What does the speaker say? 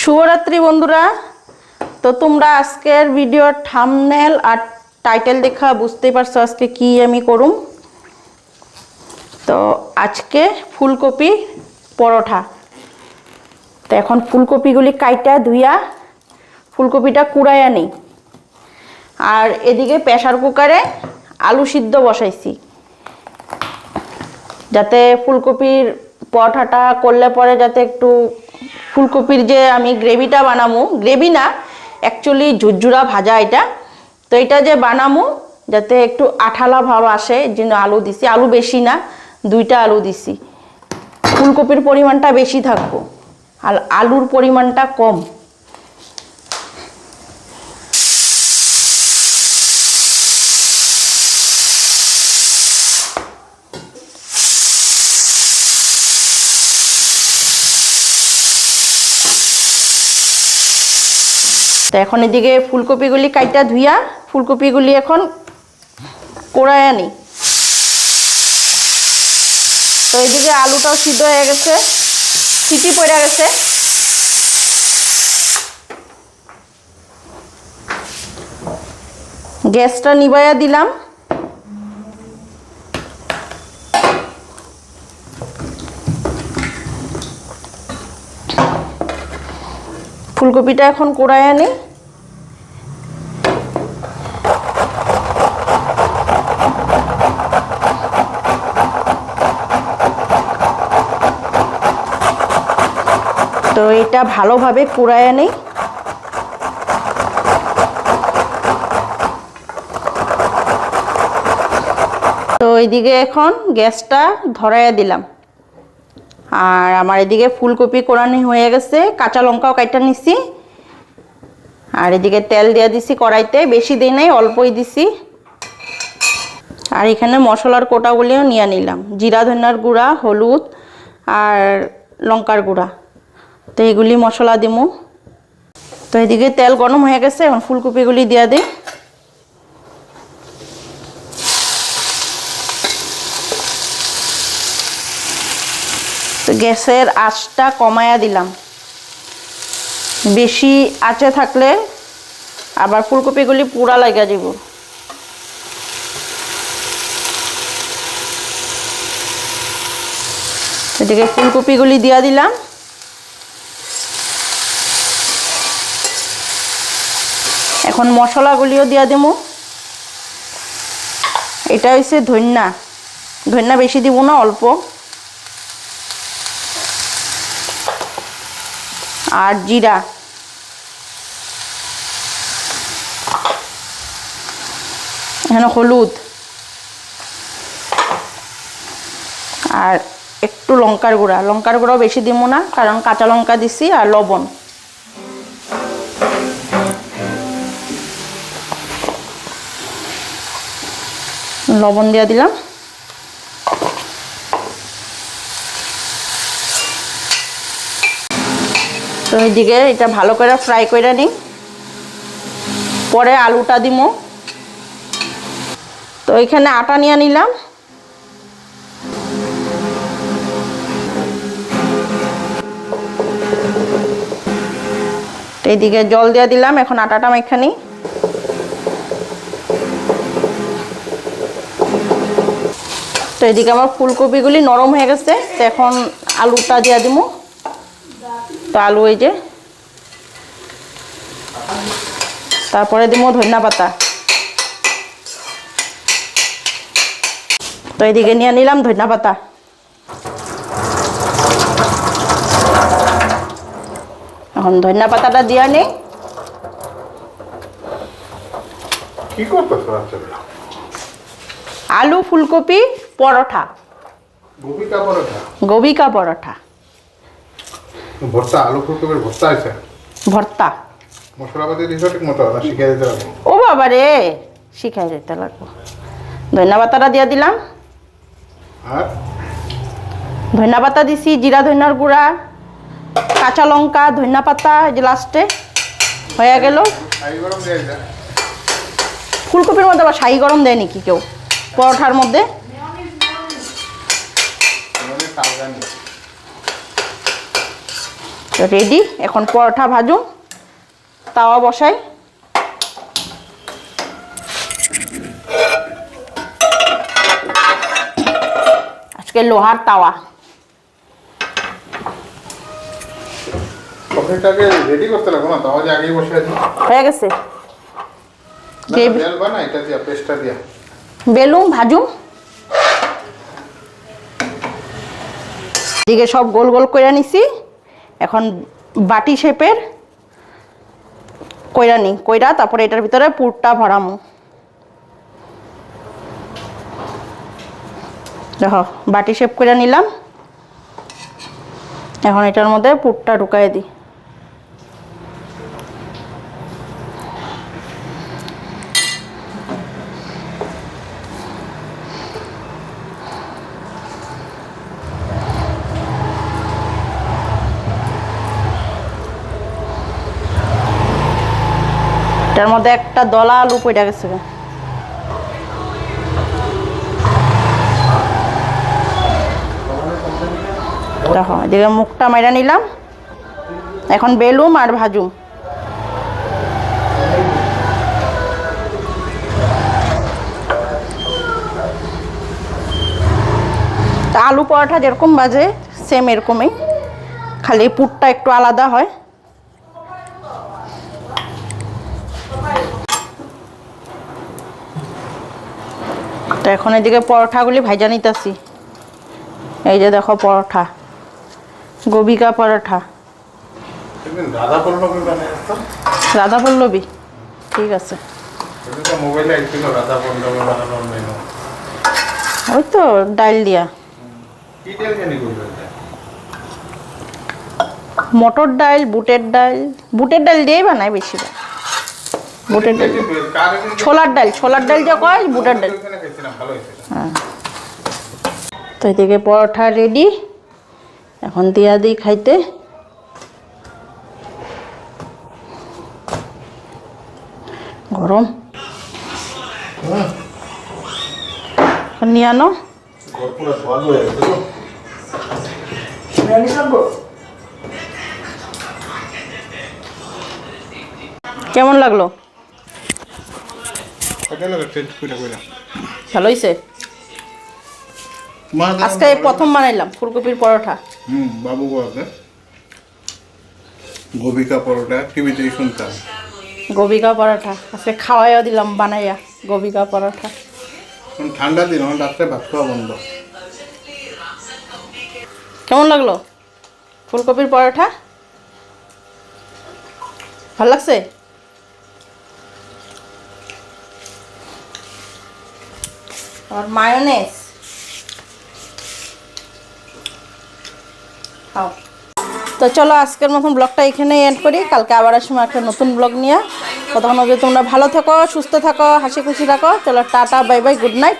শুভরাত্রি বন্ধুরা। তো তোমরা আজকের ভিডিওর থামনেল আর টাইটেল দেখা বুঝতেই পারছ আজকে কি আমি করুম। তো আজকে ফুলকপি পরোটা তো এখন ফুলকপিগুলি কাইটা ধুইয়া ফুলকপিটা কুড়াইয়া নেই। আর এদিকে প্রেশার কুকারে আলু সিদ্ধ বসাইছি। যাতে ফুলকপির পরোটাটা করলে পরে যাতে একটু ফুলকপির যে আমি গ্রেভিটা বানামু, গ্রেভি না অ্যাকচুয়ালি ঝুরঝুরা ভাজা এটা। তো এটা যে বানামু, যাতে একটু আঠালা ভাব আসে জন্য আলু দিছি। আলু বেশি না, দুইটা আলু দিছি। ফুলকপির পরিমাণটা বেশি থাকব। আর আলুর পরিমাণটা কম। তো এখন এদিকে ফুলকপিগুলি কাইটা ধুইয়া ফুলকপিগুলি এখন কোড়ায় আনি। তো এদিকে আলুটাও সিদ্ধ হয়ে গেছে, সিটি পড়ে গেছে। গ্যাসটা নিবাইয়া দিলাম। ফুলকপিটা এখন কোড়ায় আনি। তো এটা ভালোভাবে কুড়ায় নেই তো এইদিকে এখন গ্যাসটা ধরাইয়া দিলাম। আর আমার এদিকে ফুলকপি কোরানি হয়ে গেছে, কাঁচা লঙ্কাও কাইটা নিছি। আর এদিকে তেল দিয়ে দিছি কড়াইতে, বেশি দিই নাই, অল্পই দিছি। আর এখানে মশলার কোটাগুলিও নিয়ে নিলাম। জিরা, ধনিয়ার গুঁড়া, হলুদ আর লঙ্কার গুঁড়া। তো এগুলি মশলা দিমু। তো এদিকে তেল গরম হয়ে গেছে, এখন ফুলকপিগুলি দিয়া দিই। গ্যাসের আঁচটা কমায়া দিলাম। বেশি আঁচে থাকলে আবার ফুলকপিগুলি পুরা লাগা যাব এদিকে ফুলকপিগুলি দিয়া দিলাম। এখন মশলাগুলিও দিয়া দেবো। এটা হচ্ছে ধন্যা। ধন্যা বেশি দিব না, অল্প। আর জিরা। এখানে হলুদ। আর একটু লঙ্কার গুঁড়া। লঙ্কার গুঁড়াও বেশি দিব না, কারণ কাঁচা লঙ্কা দিছি আর লবণ। লবণ দিয়ে দিলাম। তো এইদিকে এটা ভালো করে ফ্রাই করে নিই। পরে আলুটা দিমো। তো এখানে আটা নিয়ে নিলাম। এইদিকে জল দিয়ে দিলাম, এখন আটাটা মেখানি তো এদিকে আমার ফুলকপিগুলি নরম হয়ে গেছে, তো এখন আলুটা দিয়ে দিব তো আলু এই যে। তারপরে দিব ধনিয়া পাতা। তো এদিকে নিয়ে নিলাম ধনিয়া পাতা। এখন ধনিয়া পাতাটা দিয়ে নিই আলু ফুলকপি পরোটা গোবিকা পরোটা গবিকা পরোটা ভর্তা আলু ফুলকপির ভর্তা আছে ভর্তা? দিছো ঠিক মতো না শিখে দিতে ও বাবা রে শিখাই যেতে লাগবো। ধনিয়া পাতাটা দিয়ে দিলাম। আর? ধনিয়া পাতা দিছি জিরা ধনিয়ার গুঁড়া কাঁচা লঙ্কা ধনিয়া পাতা যে লাস্টে হয়ে গেল। ফুলকপির মধ্যে আবার শাহি গরম দেয় নাকি কেউ? পরোঠার মধ্যে? রেডি এখন পরোঠা ভাজুন। তাওয়া বসাই। আজকে লোহার তাওয়া। রেডি করতে লাগবো না? তাহলে আগেই বসে আছি। হয়ে গেছে। দিকে সব গোল গোল করে নিছি। এখন বাটি শেপের কইরা নি কইরা তারপরে এটার ভিতরে পুরটা ভরামু। দেখো, বাটি শেপ করে নিলাম। এখন এটার মধ্যে পুরটা ঢুকাই দিই। এটার মধ্যে একটা দলা আলু পড়ে গেছে দেখো, এদিকে মুখটা মাইরা নিলাম। এখন বেলুম আর ভাজুম। আলু পরোটা যেরকম বাজে সেম এরকমই। খালি পুরটা একটু আলাদা হয়। তো এখন এদিকে পরোঠাগুলি ভাজা নিতেছি। এই যে দেখো পরোঠা গোবিকা পরোঠা। রাধা পল্লবী ঠিক আছে। ওই তো ডাইল দিয়া। মটর ডাইল বুটের ডাইল। বুটের ডাইল দিয়েই বানায় বেশিরভাগ। বুটের ডাল ছোলার ডাল ছোলার ডাল যা কয় বুটের ডাল ভালো তো এদিকে পরোঠা রেডি এখন দিয়া দিই খাইতে। গরম। এখন নিয়ে আনো। ঘর পুরো স্বাদ হয়ে গেছে তো। কেমন লাগল? ভালো হয়েছে আজকে প্রথম বানাইলাম ফুলকপির হুম বাবু গোবিকা পরোটা টিভিতেই শুনতাম। গোবিকা পরোঠা আজকে খাওয়াইও দিলাম বানাইয়া গোবিকা পরোঠা ঠান্ডা দিন এখন রাত্রে ভাত খাওয়া বন্ধ। কেমন লাগল? ফুলকপির পরোঠা ভালো লাগছে? আর मायोनेस খাও তো চলো আজকের মতন ব্লগটা এখানে এন্ড করি। কালকে আবার সময় একটা নতুন ব্লগ নিয়ে। কতক্ষণ তোমরা ভালো থাকো, সুস্থ থাকো, হাসি খুশি থাকো চলো tata bye bye good night